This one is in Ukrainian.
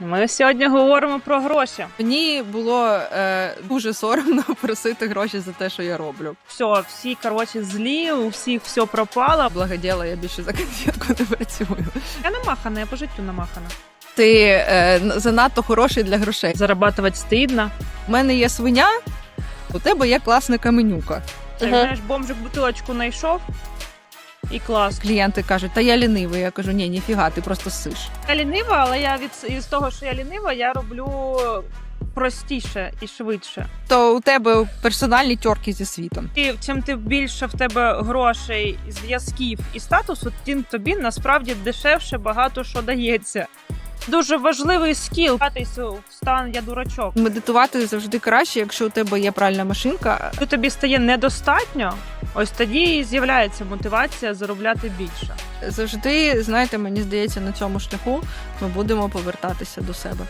Ми сьогодні говоримо про гроші. Мені було е, дуже соромно просити гроші за те, що я роблю. Все, всі коротше злі, у всіх все пропало. Благоділа я більше за конфетку не працюю. Я намахана, я по життю намахана. Ти е, занадто хороший для грошей. Зарабатувати стидно. У мене є свиня, у тебе є класна каменюка. Ти знаєш, бомжик бутилочку знайшов і клас. Клієнти кажуть, та я лінивий. Я кажу, ні, ніфіга, ти просто сиш. Я лінива, але я від із того, що я лінива, я роблю простіше і швидше. То у тебе персональні тьорки зі світом. І чим ти більше в тебе грошей, зв'язків і статусу, тим тобі насправді дешевше багато що дається. Дуже важливий скіл. Гратися в стан я дурачок. Медитувати завжди краще, якщо у тебе є пральна машинка. Тобі стає недостатньо, ось тоді і з'являється мотивація заробляти більше. Завжди, знаєте, мені здається, на цьому шляху ми будемо повертатися до себе.